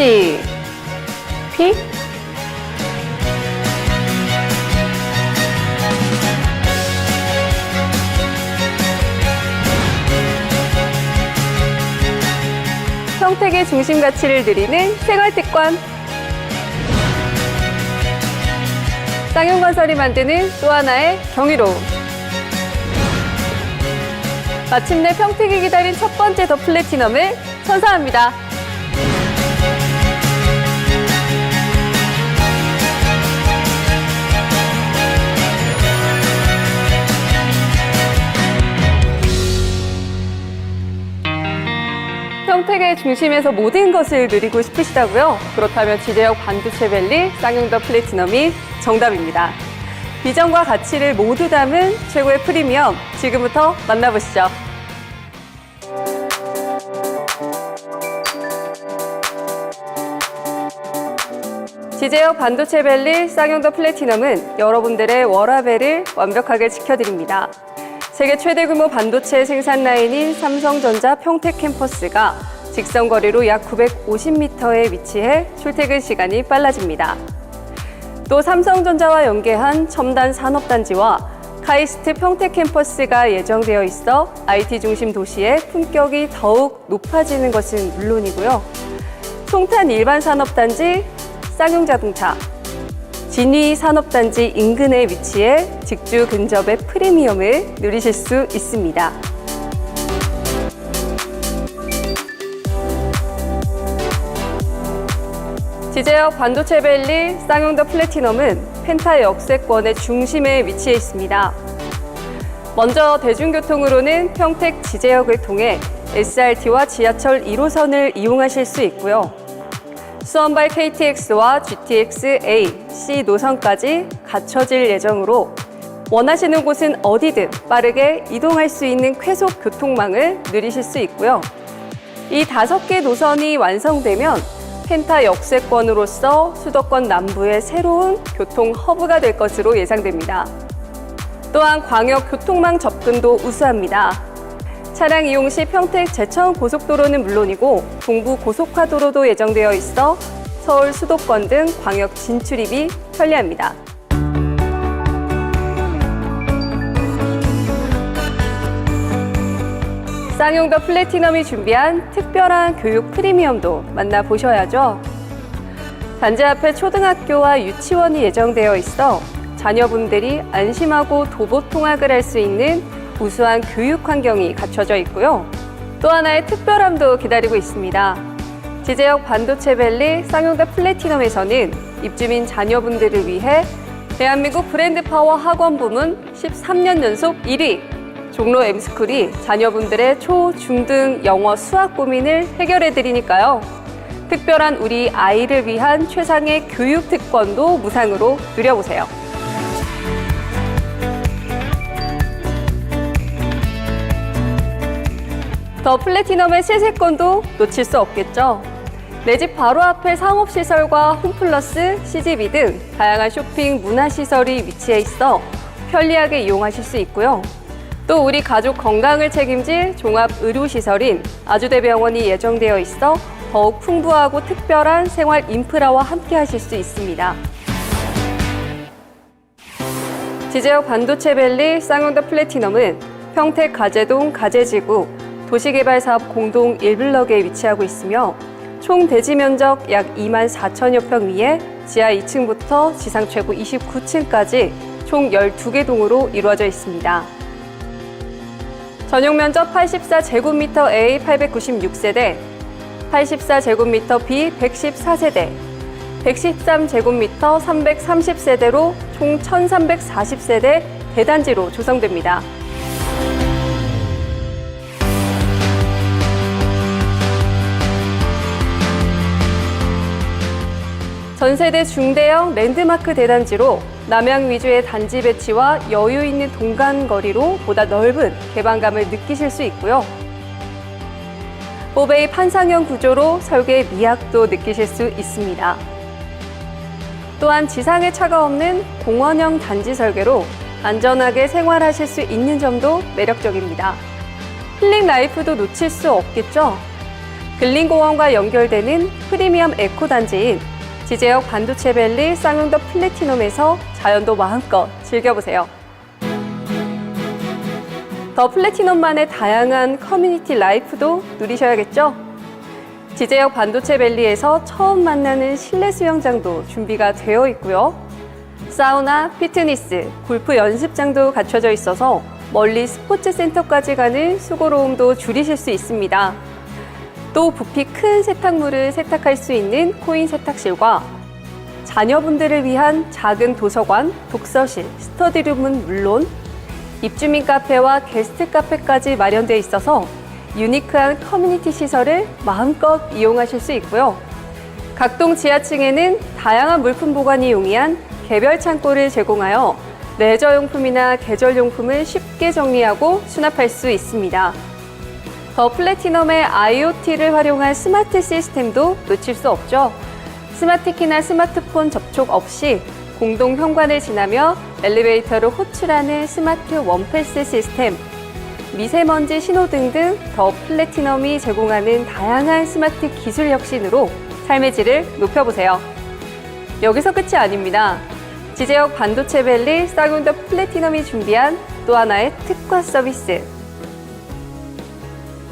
P, 평택의 중심 가치를 드리는 생활특권. 쌍용건설이 만드는 또 하나의 경이로움. 마침내 평택이 기다린 첫 번째 더 플래티넘을 선사합니다. 평택의 중심에서 모든 것을 누리고 싶으시다고요? 그렇다면 지대역 반도체 밸리 쌍용더 플래티넘이 정답입니다. 비전과 가치를 모두 담은 최고의 프리미엄 지금부터 만나보시죠. 지제역 반도체 밸리 쌍용더 플래티넘은 여러분들의 워라벨을 완벽하게 지켜드립니다. 세계 최대 규모 반도체 생산 라인인 삼성전자 평택 캠퍼스가 직선 거리로 약 950m에 위치해 출퇴근 시간이 빨라집니다. 또 삼성전자와 연계한 첨단 산업단지와 카이스트 평택 캠퍼스가 예정되어 있어 IT 중심 도시의 품격이 더욱 높아지는 것은 물론이고요. 송탄 일반 산업단지, 쌍용 자동차, 진위 산업단지 인근에 위치해 직주 근접의 프리미엄을 누리실 수 있습니다. 지제역 반도체 밸리 쌍용더 플래티넘은 펜타 역세권의 중심에 위치해 있습니다. 먼저 대중교통으로는 평택 지제역을 통해 SRT와 지하철 1호선을 이용하실 수 있고요. 수원발 KTX와 GTX A, C 노선까지 갖춰질 예정으로 원하시는 곳은 어디든 빠르게 이동할 수 있는 쾌속 교통망을 누리실 수 있고요. 이 다섯 개 노선이 완성되면 펜타 역세권으로서 수도권 남부의 새로운 교통 허브가 될 것으로 예상됩니다. 또한 광역 교통망 접근도 우수합니다. 차량 이용 시 평택 제천 고속도로는 물론이고 동부 고속화도로도 예정되어 있어 서울 수도권 등 광역 진출입이 편리합니다. 쌍용 더 플래티넘이 준비한 특별한 교육 프리미엄도 만나보셔야죠. 단지 앞에 초등학교와 유치원이 예정되어 있어 자녀분들이 안심하고 도보 통학을 할 수 있는 우수한 교육 환경이 갖춰져 있고요. 또 하나의 특별함도 기다리고 있습니다. 지제역 반도체 밸리 쌍용대 플래티넘에서는 입주민 자녀분들을 위해 대한민국 브랜드 파워 학원 부문 13년 연속 1위 종로 M스쿨이 자녀분들의 초, 중등 영어 수학 고민을 해결해 드리니까요. 특별한 우리 아이를 위한 최상의 교육 특권도 무상으로 누려보세요. 더 플래티넘의 세세권도 놓칠 수 없겠죠. 내 집 바로 앞에 상업시설과 홈플러스, CGV 등 다양한 쇼핑, 문화시설이 위치해 있어 편리하게 이용하실 수 있고요. 또 우리 가족 건강을 책임질 종합의료시설인 아주대병원이 예정되어 있어 더욱 풍부하고 특별한 생활 인프라와 함께 하실 수 있습니다. 지제역 반도체 밸리 쌍용더 플래티넘은 평택 가재동 가재지구 도시개발 사업 공동 1블럭에 위치하고 있으며 총 대지 면적 약 2만 4천여 평 위에 지하 2층부터 지상 최고 29층까지 총 12개 동으로 이루어져 있습니다. 전용 면적 84제곱미터 A 896세대, 84제곱미터 B 114세대, 113제곱미터 330세대로 총 1340세대 대단지로 조성됩니다. 전세대 중대형 랜드마크 대단지로 남양 위주의 단지 배치와 여유 있는 동간 거리로 보다 넓은 개방감을 느끼실 수 있고요. 보베이 판상형 구조로 설계의 미학도 느끼실 수 있습니다. 또한 지상에 차가 없는 공원형 단지 설계로 안전하게 생활하실 수 있는 점도 매력적입니다. 힐링 라이프도 놓칠 수 없겠죠? 근린공원과 연결되는 프리미엄 에코 단지인 지제역 반도체 밸리 쌍용더 플래티넘에서 자연도 마음껏 즐겨보세요. 더 플래티넘만의 다양한 커뮤니티 라이프도 누리셔야겠죠? 지제역 반도체 밸리에서 처음 만나는 실내 수영장도 준비가 되어 있고요. 사우나, 피트니스, 골프 연습장도 갖춰져 있어서 멀리 스포츠 센터까지 가는 수고로움도 줄이실 수 있습니다. 또 부피 큰 세탁물을 세탁할 수 있는 코인 세탁실과 자녀분들을 위한 작은 도서관, 독서실, 스터디룸은 물론 입주민 카페와 게스트 카페까지 마련되어 있어서 유니크한 커뮤니티 시설을 마음껏 이용하실 수 있고요. 각동 지하층에는 다양한 물품 보관이 용이한 개별 창고를 제공하여 레저용품이나 계절용품을 쉽게 정리하고 수납할 수 있습니다. 더 플래티넘의 IoT를 활용한 스마트 시스템도 놓칠 수 없죠. 스마트키나 스마트폰 접촉 없이 공동 현관을 지나며 엘리베이터를 호출하는 스마트 원패스 시스템, 미세먼지 신호등 등 더 플래티넘이 제공하는 다양한 스마트 기술 혁신으로 삶의 질을 높여보세요. 여기서 끝이 아닙니다. 지제역 반도체 밸리 쌍용더 플래티넘이 준비한 또 하나의 특화 서비스.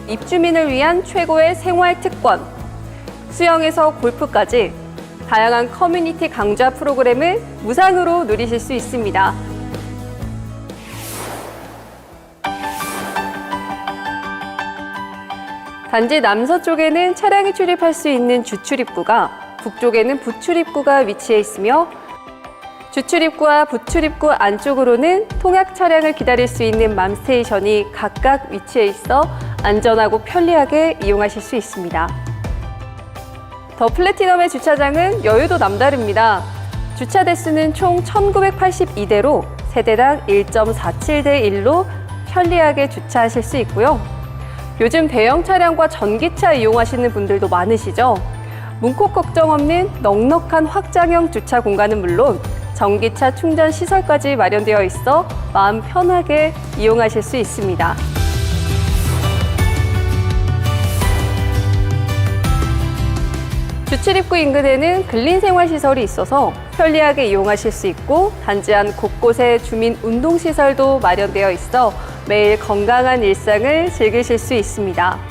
입주민을 위한 최고의 생활 특권. 수영에서 골프까지 다양한 커뮤니티 강좌 프로그램을 무상으로 누리실 수 있습니다. 단지 남서쪽에는 차량이 출입할 수 있는 주출입구가 북쪽에는 부출입구가 위치해 있으며 주출입구와 부출입구 안쪽으로는 통학 차량을 기다릴 수 있는 맘스테이션이 각각 위치해 있어 안전하고 편리하게 이용하실 수 있습니다. 더 플래티넘의 주차장은 여유도 남다릅니다. 주차 대수는 총 1982대로 세대당 1.47대 1로 편리하게 주차하실 수 있고요. 요즘 대형 차량과 전기차 이용하시는 분들도 많으시죠? 문콕 걱정 없는 넉넉한 확장형 주차 공간은 물론 전기차 충전 시설까지 마련되어 있어 마음 편하게 이용하실 수 있습니다. 주출입구 인근에는 근린 생활시설이 있어서 편리하게 이용하실 수 있고 단지 안 곳곳에 주민 운동시설도 마련되어 있어 매일 건강한 일상을 즐기실 수 있습니다.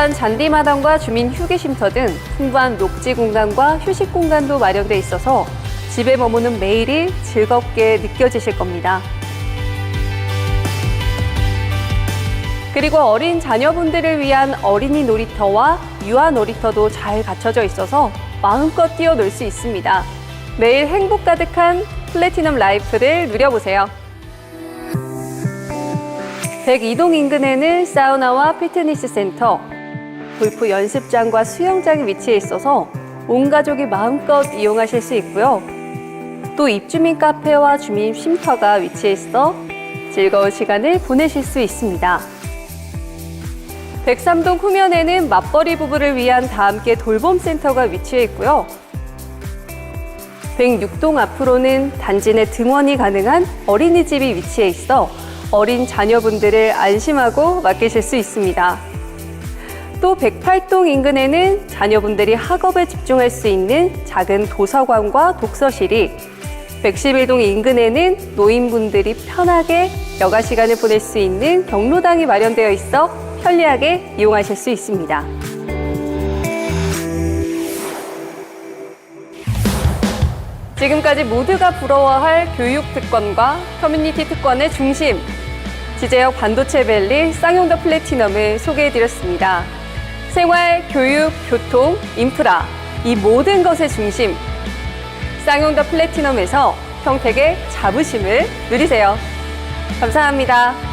또한 잔디마당과 주민 휴게쉼터 등 풍부한 녹지 공간과 휴식 공간도 마련돼 있어서 집에 머무는 매일이 즐겁게 느껴지실 겁니다. 그리고 어린 자녀분들을 위한 어린이 놀이터와 유아 놀이터도 잘 갖춰져 있어서 마음껏 뛰어놀 수 있습니다. 매일 행복 가득한 플래티넘 라이프를 누려보세요. 102동 인근에는 사우나와 피트니스 센터, 골프 연습장과 수영장이 위치해 있어서 온 가족이 마음껏 이용하실 수 있고요. 또 입주민 카페와 주민 쉼터가 위치해 있어 즐거운 시간을 보내실 수 있습니다. 103동 후면에는 맞벌이 부부를 위한 다함께 돌봄센터가 위치해 있고요. 106동 앞으로는 단지 내 등원이 가능한 어린이집이 위치해 있어 어린 자녀분들을 안심하고 맡기실 수 있습니다. 또 108동 인근에는 자녀분들이 학업에 집중할 수 있는 작은 도서관과 독서실이 111동 인근에는 노인분들이 편하게 여가 시간을 보낼 수 있는 경로당이 마련되어 있어 편리하게 이용하실 수 있습니다. 지금까지 모두가 부러워할 교육 특권과 커뮤니티 특권의 중심, 지제역 반도체 밸리 쌍용더 플래티넘을 소개해드렸습니다. 생활, 교육, 교통, 인프라, 이 모든 것의 중심, 쌍용더 플래티넘에서 평택의 자부심을 누리세요. 감사합니다.